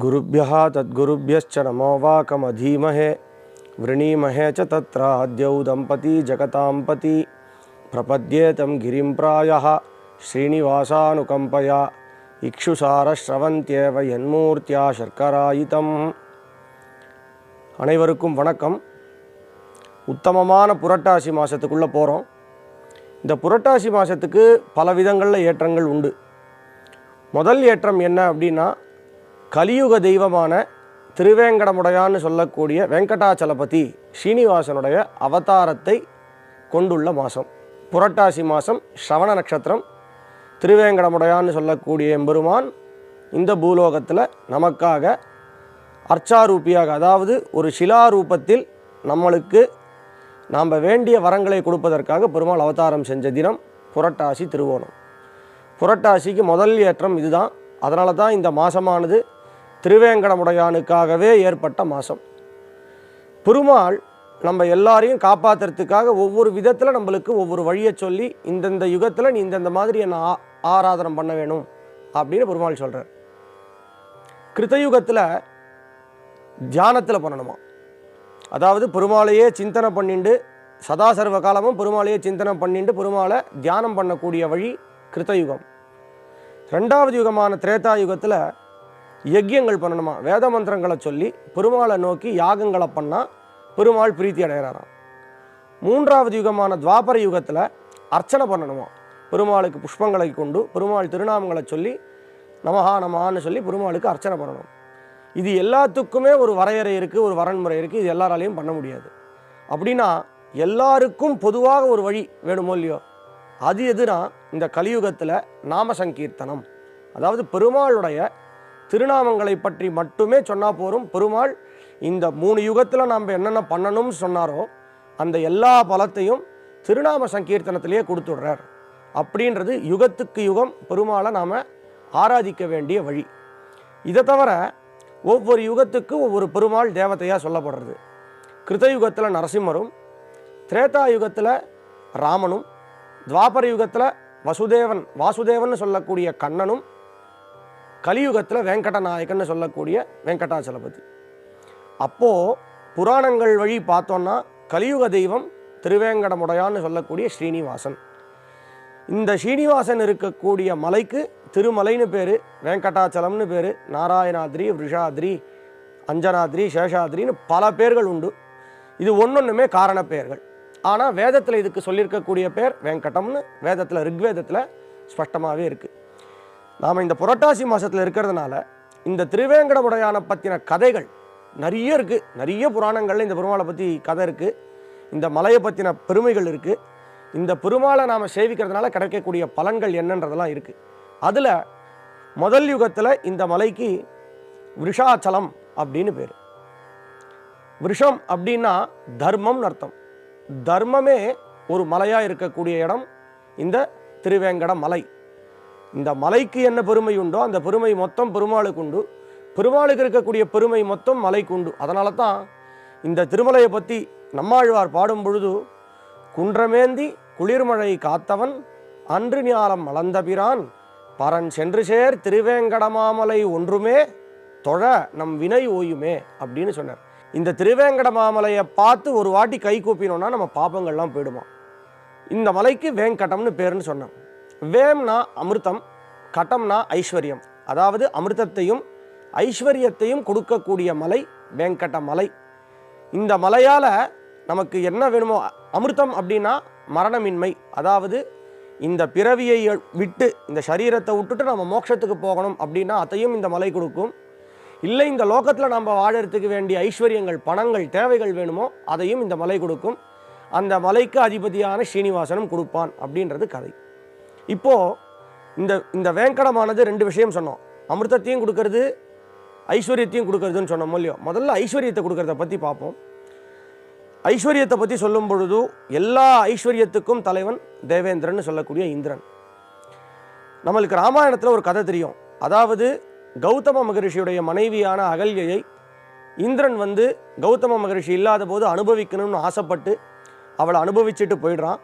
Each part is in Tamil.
गुरुभ्यः तद्गुरुभ्यश्च नमो वाकमधीमहे वृणीमहे च तत्राद्यौ दम्पती जगतां पति प्रपद्ये तं गिरिं प्रायः श्रीनिवासानुकम्पया இக்ஷுசாரஸ்ரவந்தியேவ என்மூர்த்தியா சர்க்கராயிதம் அனைவருக்கும் வணக்கம் உத்தமமான புரட்டாசி மாதத்துக்குள்ளே போகிறோம் இந்த புரட்டாசி மாதத்துக்கு பல விதங்களில் ஏற்றங்கள் உண்டு முதல் ஏற்றம் என்ன அப்படின்னா கலியுக தெய்வமான திருவேங்கடமுடையான்னு சொல்லக்கூடிய வெங்கடாச்சலபதி ஸ்ரீனிவாசனுடைய அவதாரத்தை கொண்டுள்ள மாதம் புரட்டாசி மாதம் ஸ்ரவண நட்சத்திரம். திருவேங்கடமுடையான்னு சொல்லக்கூடிய எம்பெருமான் இந்த பூலோகத்தில் நமக்காக அர்ச்சாரூபியாக அதாவது ஒரு சிலாரூபத்தில் நம்மளுக்கு நாம் வேண்டிய வரங்களை கொடுப்பதற்காக பெருமாள் அவதாரம் செஞ்ச தினம் புரட்டாசி திருவோணம். புரட்டாசிக்கு முதல் ஏற்றம் இதுதான். அதனால தான் இந்த மாதமானது திருவேங்கடமுடையானுக்காகவே ஏற்பட்ட மாதம் பெருமாள் நம்ம எல்லாரையும் காப்பாற்றுறதுக்காக ஒவ்வொரு விதத்தில் நம்மளுக்கு ஒவ்வொரு வழியை சொல்லி இந்தந்த யுகத்தில் நீ இந்தந்த மாதிரி என்னை ஆ ஆராதனம் பண்ண வேணும் அப்படின்னு பெருமாள் சொல்கிறார் கிருத்தயுகத்தில் தியானத்தில் பண்ணணுமா? அதாவது பெருமாளையே சிந்தனை பண்ணிண்டு சதா சர்வ காலமும் பெருமாளையே சிந்தனை பண்ணிண்டு பெருமாளை தியானம் பண்ணக்கூடிய வழி கிருத்தயுகம். ரெண்டாவது யுகமான திரேதா யுகத்தில் யஜ்யங்கள் பண்ணணுமா? வேத மந்திரங்களை சொல்லி பெருமாளை நோக்கி யாகங்களை பண்ணால் பெருமாள் பிரீத்தி அடைகிறாராம். மூன்றாவது யுகமான துவாபர யுகத்தில் அர்ச்சனை பண்ணணுமா? பெருமாளுக்கு புஷ்பங்களை கொண்டு பெருமாள் திருநாமங்களை சொல்லி நமஹா நமஹான்னு சொல்லி பெருமாளுக்கு அர்ச்சனை பண்ணணும். இது எல்லாத்துக்குமே ஒரு வரையறை இருக்குது ஒரு வரன்முறை இருக்குது இது எல்லாராலையும் பண்ண முடியாது. அப்படின்னா எல்லாருக்கும் பொதுவாக ஒரு வழி வேணுமோ இல்லையோ? அது எதுனா இந்த கலியுகத்தில் நாம சங்கீர்த்தனம். அதாவது பெருமாளுடைய திருநாமங்களை பற்றி மட்டுமே சொன்னால் போகும் பெருமாள் இந்த மூணு யுகத்தில் நாம் என்னென்ன பண்ணணும்னு சொன்னாரோ அந்த எல்லா பலத்தையும் திருநாம சங்கீர்த்தனத்திலேயே கொடுத்துடுறார். அப்படின்றது யுகத்துக்கு யுகம் பெருமாளை நாம் ஆராதிக்க வேண்டிய வழி. இதை தவிர ஒவ்வொரு யுகத்துக்கு ஒவ்வொரு பெருமாள் தேவதையாக சொல்லப்படுறது. கிருதயுகத்தில் நரசிம்மரும் திரேதா யுகத்தில் ராமனும் துவாபர யுகத்தில் வசுதேவன் வாசுதேவன் சொல்லக்கூடிய கண்ணனும் கலியுகத்தில் வெங்கடநாயகன்னு சொல்லக்கூடிய வெங்கடாச்சலபதி அப்போது புராணங்கள் வழி பார்த்தோன்னா கலியுக தெய்வம் திருவேங்கடமுடையான்னு சொல்லக்கூடிய ஸ்ரீனிவாசன். இந்த ஸ்ரீனிவாசன் இருக்கக்கூடிய மலைக்கு திருமலைன்னு பேர் வெங்கடாச்சலம்னு பேர் நாராயணாத்ரி விஷாத்ரி அஞ்சனாத்ரி சேஷாத்ரின்னு பல பேர்கள் உண்டு. இது ஒன்றொன்றுமே காரண பெயர்கள் ஆனால் வேதத்தில் இதுக்கு சொல்லியிருக்கக்கூடிய பேர் வெங்கடம்னு வேதத்தில் ரிக்வேதத்தில் ஸ்பஷ்டமாகவே இருக்குது நாம் இந்த புரட்டாசி மாதத்தில் இருக்கிறதுனால இந்த திருவேங்கடமுடையான பற்றின கதைகள் நிறைய இருக்குது நிறைய புராணங்களில் இந்த பெருமாளை பற்றி கதை இருக்குது இந்த மலையை பற்றின பெருமைகள் இருக்குது இந்த பெருமாளை நாம் சேவிக்கிறதுனால கிடைக்கக்கூடிய பலன்கள் என்னன்றதெல்லாம் இருக்குது அதில் முதல் யுகத்தில் இந்த மலைக்கு விஷாச்சலம் அப்படின்னு பேர். விஷம் அப்படின்னா தர்மம்னு அர்த்தம். தர்மமே ஒரு மலையாக இருக்கக்கூடிய இடம். இந்த திருவேங்கட மலை. இந்த மலைக்கு என்ன பெருமை உண்டோ அந்த பெருமை மொத்தம் பெருமாளுக்கு உண்டு. பெருமாளுக்கு இருக்கக்கூடிய பெருமை மொத்தம் மலைக்கு உண்டு. அதனால தான் இந்த திருமலையை பற்றி நம்மாழ்வார் பாடும் பொழுது குன்றமேந்தி குளிர்மழை காத்தவன் அன்று ஞாலம் மலர்ந்த பிரான் பரன் சென்று சேர் திருவேங்கடமாமலை ஒன்றுமே தொழ நம் வினை ஓயுமே அப்படின்னு சொன்னார். இந்த திருவேங்கட மாமலையை பார்த்து ஒரு வாட்டி கை கூப்பினோன்னா நம்ம பாப்பங்கள்லாம் போயிடுமா. இந்த மலைக்கு வேங்கடம்னு பேருன்னு சொன்னான். வேம்னா அமிர்தம் கட்டம்னா ஐஸ்வர்யம். அதாவது அமிர்தத்தையும் ஐஸ்வர்யத்தையும் கொடுக்கக்கூடிய மலை வேங்கட மலை. இந்த மலையால் நமக்கு என்ன வேணுமோ அமிர்தம் அப்படின்னா மரணமின்மை. அதாவது இந்த பிறவியை விட்டு இந்த சரீரத்தை விட்டுட்டு நம்ம மோட்சத்துக்கு போகணும் அப்படின்னா அதையும் இந்த மலை கொடுக்கும். இல்லை இந்த லோகத்தில் நம்ம வாழறதுக்கு வேண்டிய ஐஸ்வர்யங்கள் பணங்கள் தேவைகள் வேணுமோ அதையும் இந்த மலை கொடுக்கும். அந்த மலைக்கு அதிபதியான ஸ்ரீனிவாசனும் கொடுப்பான் அப்படின்றது கதை. இப்போது இந்த இந்த வேங்கடமானது ரெண்டு விஷயம் சொன்னோம். அமிர்தத்தையும் கொடுக்கறது ஐஸ்வர்யத்தையும் கொடுக்கறதுன்னு சொன்னோம் இல்லையோ? முதல்ல ஐஸ்வர்யத்தை கொடுக்கறத பற்றி பார்ப்போம். ஐஸ்வர்யத்தை பற்றி சொல்லும் பொழுது எல்லா ஐஸ்வர்யத்துக்கும் தலைவன் தேவேந்திரன் சொல்லக்கூடிய இந்திரன். நம்மளுக்கு ராமாயணத்தில் ஒரு கதை தெரியும். அதாவது கௌதம மகரிஷியுடைய மனைவியான அகல்யை இந்திரன் வந்து கௌதம மகரிஷி இல்லாத போது அனுபவிக்கணும்னு ஆசைப்பட்டு அவளை அனுபவிச்சுட்டு போயிடுறான்.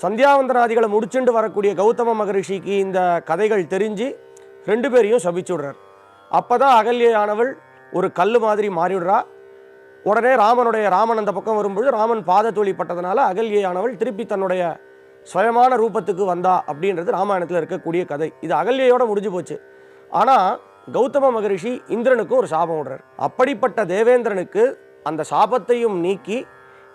சந்தியாவந்தனாதிகளை முடிச்சுண்டு வரக்கூடிய கௌதம மகரிஷிக்கு இந்த கதைகள் தெரிஞ்சு ரெண்டு பேரையும் சபிச்சுடுறார் விடுறார். அப்பதான் அகல்யானவள் ஒரு கல் மாதிரி மாறிடுறா உடனே ராமனுடைய ராமன் அந்த பக்கம் வரும்பொழுது ராமன் பாதத்தொழி பட்டதனால அகல்யானவள் திருப்பி தன்னுடைய சுயமான ரூபத்துக்கு வந்தா அப்படின்றது ராமாயணத்தில் இருக்கக்கூடிய கதை. இது அகல்யையோடு முடிஞ்சு போச்சு. ஆனால் கௌதம மகரிஷி இந்திரனுக்கும் ஒரு சாபம் விடுறார். அப்படிப்பட்ட தேவேந்திரனுக்கு அந்த சாபத்தையும் நீக்கி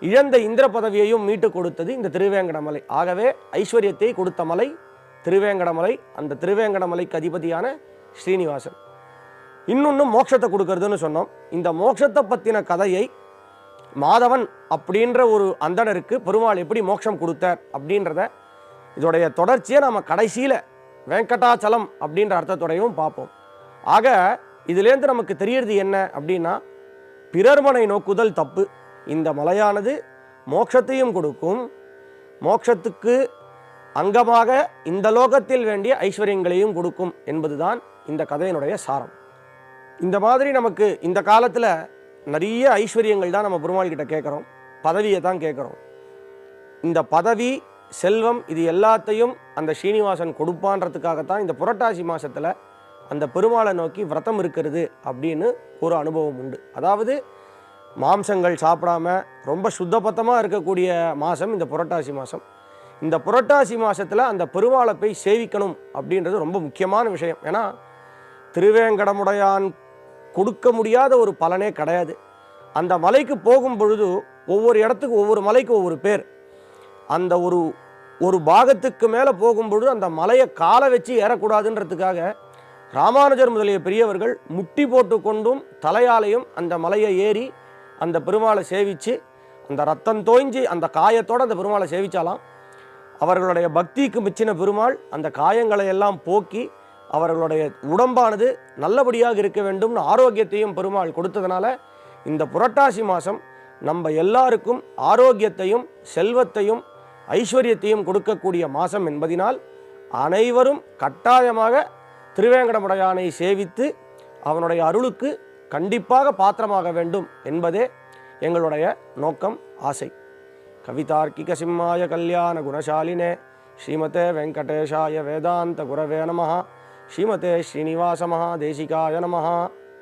இழந்த இந்திர பதவியையும் மீட்டு கொடுத்தது இந்த திருவேங்கடமலை. ஆகவே ஐஸ்வர்யத்தை கொடுத்த மலை திருவேங்கடமலை. அந்த திருவேங்கடமலைக்கு அதிபதியான ஸ்ரீனிவாசன். இன்னொன்று மோட்சத்தை கொடுக்கறதுன்னு சொன்னோம். இந்த மோட்சத்தை பற்றின கதையை மாதவன் அப்படின்ற ஒரு அந்தணருக்கு பெருமாள் எப்படி மோட்சம் கொடுத்தார் அப்படின்றத இதோடைய தொடர்ச்சியை நம்ம கடைசியில் வெங்கடாச்சலம் அப்படின்ற அர்த்தத்தோடையும் பார்ப்போம். ஆக இதுலேருந்து நமக்கு தெரியறது என்ன அப்படின்னா பிறர்மனை நோக்குதல் தப்பு. இந்த மலையானது மோட்சத்தையும் கொடுக்கும். மோட்சத்துக்கு அங்கமாக இந்த லோகத்தில் வேண்டிய ஐஸ்வர்யங்களையும் கொடுக்கும் என்பதுதான் இந்த கதையினுடைய சாரம். இந்த மாதிரி நமக்கு இந்த காலத்தில் நிறைய ஐஸ்வர்யங்கள் தான் நம்ம பெருமாள் கிட்ட கேட்குறோம். பதவியை தான் கேட்குறோம். இந்த பதவி செல்வம் இது எல்லாத்தையும் அந்த ஸ்ரீனிவாசன் கொடுப்பான்றதுக்காகத்தான் இந்த புரட்டாசி மாதத்தில் அந்த பெருமாளை நோக்கி விரதம் இருக்கிறது அப்படின்னு ஒரு அனுபவம் உண்டு. அதாவது மாம்சங்கள் சாப்பிடாம ரொம்ப சுத்தபத்தமாக இருக்கக்கூடிய மாதம் இந்த புரட்டாசி மாதம் இந்த புரட்டாசி மாதத்தில் அந்த பெருமாளை போய் சேவிக்கணும் அப்படின்றது ரொம்ப முக்கியமான விஷயம். ஏன்னா திருவேங்கடமுடையான் கொடுக்க முடியாத ஒரு பலனே கிடையாது. அந்த மலைக்கு போகும் பொழுது ஒவ்வொரு இடத்துக்கு ஒவ்வொரு மலைக்கு ஒவ்வொரு பேர். அந்த ஒரு ஒரு பாகத்துக்கு மேலே போகும் பொழுது அந்த மலையை காலை வச்சு ஏறக்கூடாதுன்றதுக்காக ராமானுஜர் முதலிய பெரியவர்கள் முட்டி போட்டு கொண்டும் தலையாலையும் அந்த மலையை ஏறி அந்த பெருமாளை சேவித்து அந்த ரத்தம் தோய்ஞ்சி அந்த காயத்தோடு அந்த பெருமாளை சேவிச்சாலாம். அவர்களுடைய பக்திக்கு மிச்சின பெருமாள் அந்த காயங்களை எல்லாம் போக்கி அவர்களுடைய உடம்பானது நல்லபடியாக இருக்க வேண்டும்னு ஆரோக்கியத்தையும் பெருமாள் கொடுத்ததுனால இந்த புரட்டாசி மாதம் நம்ம எல்லாருக்கும் ஆரோக்கியத்தையும் செல்வத்தையும் ஐஸ்வர்யத்தையும் கொடுக்கக்கூடிய மாதம் என்பதினால் அனைவரும் கட்டாயமாக திருவேங்கடமுடையானை சேவித்து அவனுடைய அருளுக்கு கண்டிப்பாக பாத்திரமாக வேண்டும் என்பதே எங்களுடைய நோக்கம் ஆசை. கவிதார்க்கிக சிம்மாய கல்யாண குணசாலினே ஸ்ரீமதே வெங்கடேஷாய வேதாந்த குரவே நமஹா. ஸ்ரீமதே ஸ்ரீனிவாச மகாதேசிகாய நமஹா.